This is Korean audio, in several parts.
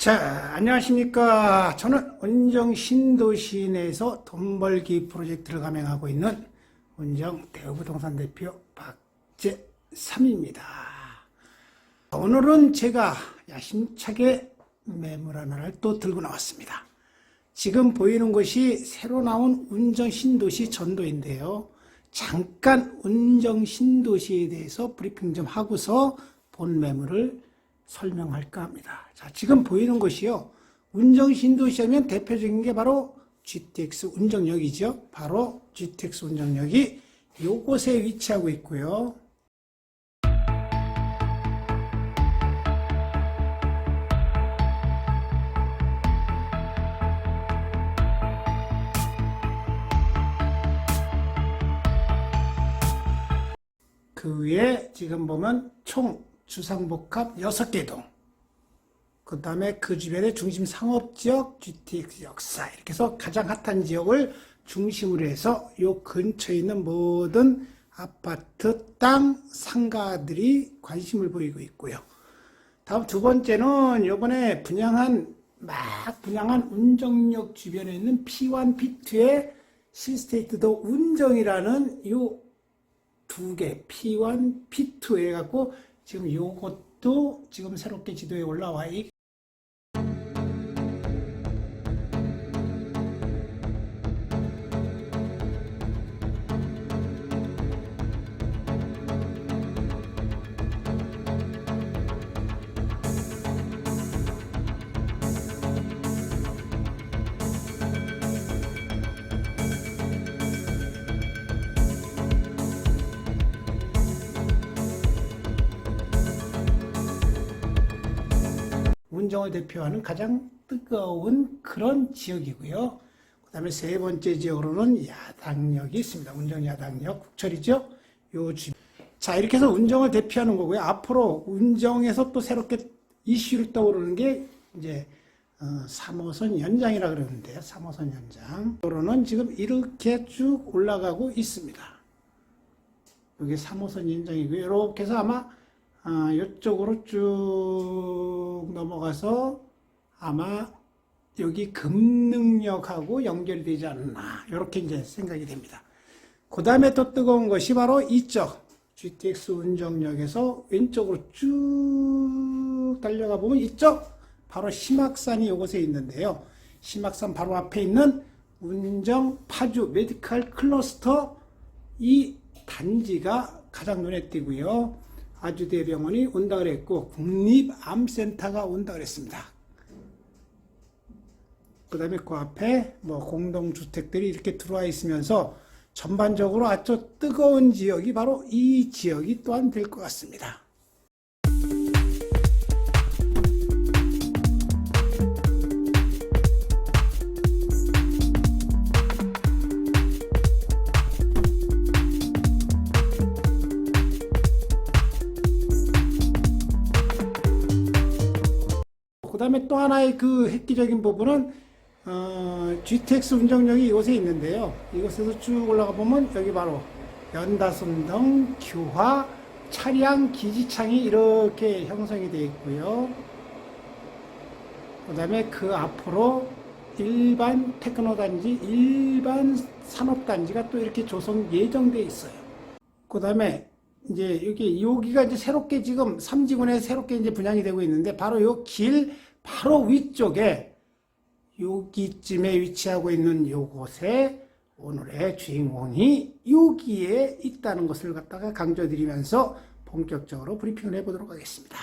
자, 안녕하십니까. 저는 운정 신도시 내에서 돈 벌기 프로젝트를 감행하고 있는 운정 대우부동산 대표 박재삼입니다. 오늘은 제가 야심차게 매물 하나를 또 들고 나왔습니다. 지금 보이는 것이 새로 나온 운정 신도시 전도인데요. 잠깐 운정 신도시에 대해서 브리핑 좀 하고서 본 매물을 설명할까 합니다. 자, 지금 보이는 것이요. 운정 신도시 하면 대표적인 게 바로 GTX 운정역이죠. 바로 GTX 운정역이 요곳에 위치하고 있고요. 그 위에 지금 보면 총 주상복합 6개 동. 그 다음에 그 주변의 중심 상업지역, GTX 역사. 이렇게 해서 가장 핫한 지역을 중심으로 해서 요 근처에 있는 모든 아파트, 땅, 상가들이 관심을 보이고 있고요. 다음 두 번째는 요번에 분양한, 막 분양한 운정역 주변에 있는 P1, P2의 시스테이트도 운정이라는 요 두 개, P1, P2 해갖고 지금 요것도 지금 새롭게 지도에 올라와 있. 운정을 대표하는 가장 뜨거운 그런 지역이고요. 그 다음에 세 번째 지역으로는 야당역이 있습니다. 운정 야당역, 국철이죠? 요 주. 자, 이렇게 해서 운정을 대표하는 거고요. 앞으로 운정에서 또 새롭게 이슈를 떠오르는 게 이제 어, 3호선 연장이라 그러는데요. 3호선 연장. 도로는 지금 이렇게 쭉 올라가고 있습니다. 여기 3호선 연장이고요. 이렇게 해서 아마 아, 이쪽으로 쭉 넘어가서 아마 여기 금능역하고 연결이 되지 않나 이렇게 이제 생각이 됩니다. 그 다음에 또 뜨거운 것이 바로 이쪽 GTX 운정역에서 왼쪽으로 쭉 달려가 보면 이쪽 바로 심악산이 이곳에 있는데요. 심악산 바로 앞에 있는 운정 파주 메디칼 클러스터 이 단지가 가장 눈에 띄고요. 아주대병원이 온다 그랬고 국립암센터가 온다 그랬습니다. 그 다음에 그 앞에 뭐 공동주택들이 이렇게 들어와 있으면서 전반적으로 아주 뜨거운 지역이 바로 이 지역이 또한 될 것 같습니다. 다음에 또 하나의 그 획기적인 부분은 어, GTX 운정역이 이곳에 있는데요. 이곳에서 쭉 올라가 보면 여기 바로 연다순동 규화 차량 기지창이 이렇게 형성이 되어 있고요. 그 다음에 그 앞으로 일반 테크노 단지, 일반 산업 단지가 또 이렇게 조성 예정돼 있어요. 그 다음에 이제 여기 여기가 이제 새롭게 지금 삼지군에 새롭게 이제 분양이 되고 있는데 바로 요 길 바로 위쪽에 여기쯤에 위치하고 있는 요곳에 오늘의 주인공이 여기에 있다는 것을 갖다가 강조드리면서 본격적으로 브리핑을 해보도록 하겠습니다.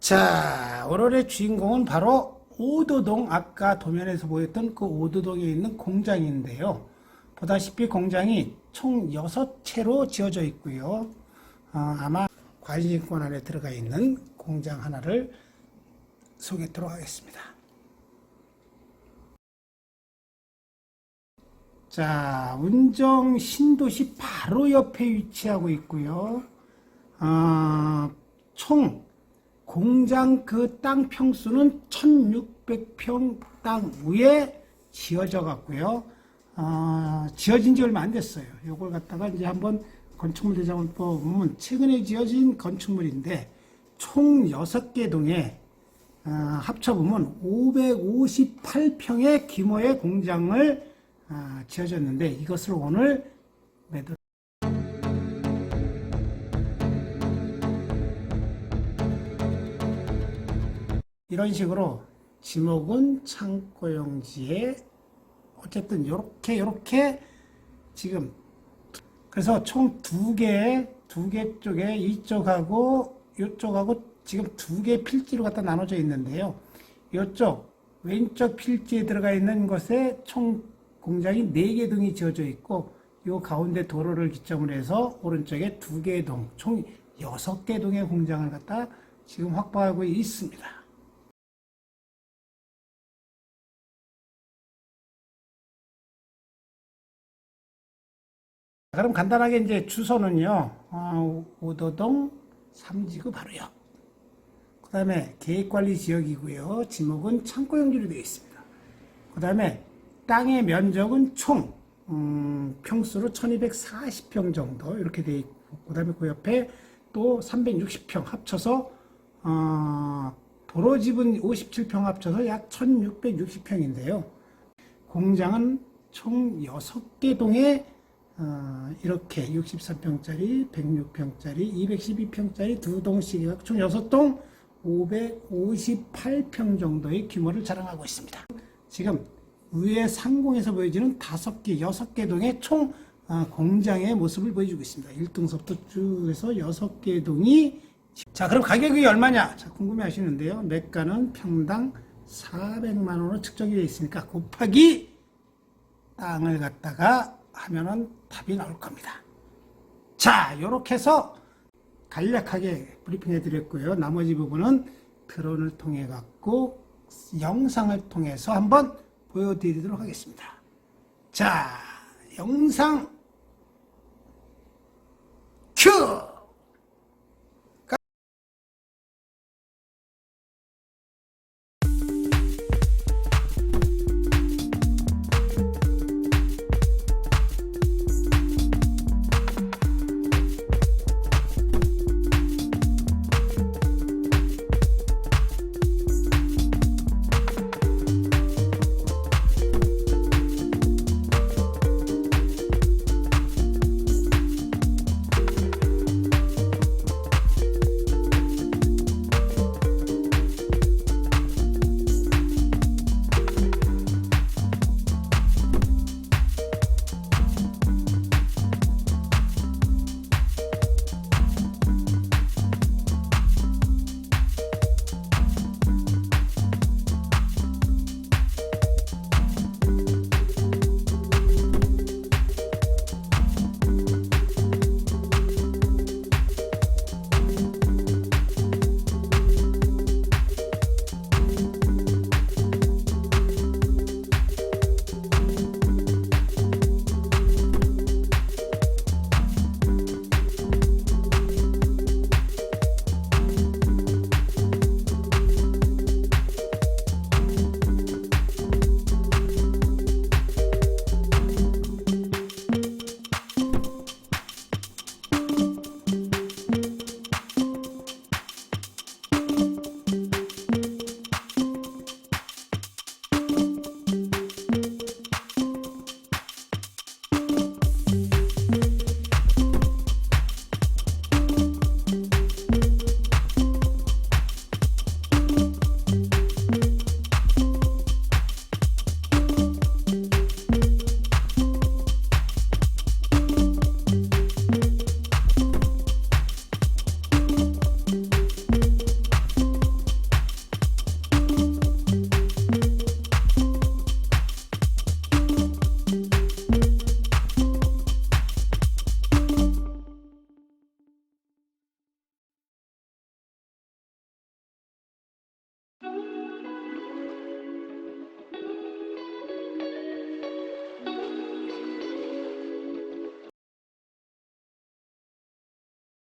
자, 오늘의 주인공은 바로 오도동, 아까 도면에서 보였던 그 오도동에 있는 공장인데요. 보다시피 공장이 총 6채로 지어져 있고요. 어, 아마 관리인권 안에 들어가 있는 공장 하나를 소개하도록 하겠습니다. 자, 운정 신도시 바로 옆에 위치하고 있고요. 어, 총 공장 그 땅 평수는 1600평 땅 위에 지어져 갔고요. 어, 지어진 지 얼마 안 됐어요. 요걸 갖다가 이제 한번 건축물 대장원법 보면 최근에 지어진 건축물인데 총 6개 동에 어, 합쳐보면 558평의 규모의 공장을 어, 지어졌는데 이것을 오늘 매도 이런 식으로 지목은 창고용지에 어쨌든 요렇게 요렇게 지금 그래서 총 두 개, 두 개 쪽에 이쪽하고 이쪽하고 지금 두 개 필지로 갖다 나눠져 있는데요. 이쪽 왼쪽 필지에 들어가 있는 것에 총 공장이 네개 동이 지어져 있고 요 가운데 도로를 기점으로 해서 오른쪽에 두 개 동, 총 여섯 개 동의 공장을 갖다 지금 확보하고 있습니다. 그럼 간단하게 이제 주소는요, 어, 오도동 삼지구 바로요. 그 다음에 계획관리 지역이고요. 지목은 창고용지로 되어 있습니다. 그 다음에 땅의 면적은 총, 음, 평수로 1240평 정도 이렇게 되어 있고, 그 다음에 그 옆에 또 360평 합쳐서, 어, 도로 집은 57평 합쳐서 약 1660평인데요. 공장은 총 6개 동에 어, 이렇게 63평짜리, 106평짜리, 212평짜리 두 동씩 총 6동 558평 정도의 규모를 자랑하고 있습니다. 지금 위에 상공에서 보여지는 5개, 6개 동의 총 어, 공장의 모습을 보여주고 있습니다. 1등서부터 쭉 해서 6개 동이 자, 그럼 가격이 얼마냐? 자, 궁금해 하시는데요. 매가는 평당 400만 원으로 측정이 되어 있으니까 곱하기 땅을 갖다가 하면은 답이 나올 겁니다. 자, 이렇게 해서 간략하게 브리핑해 드렸고요. 나머지 부분은 드론을 통해 갖고 영상을 통해서 한번 보여드리도록 하겠습니다. 자, 영상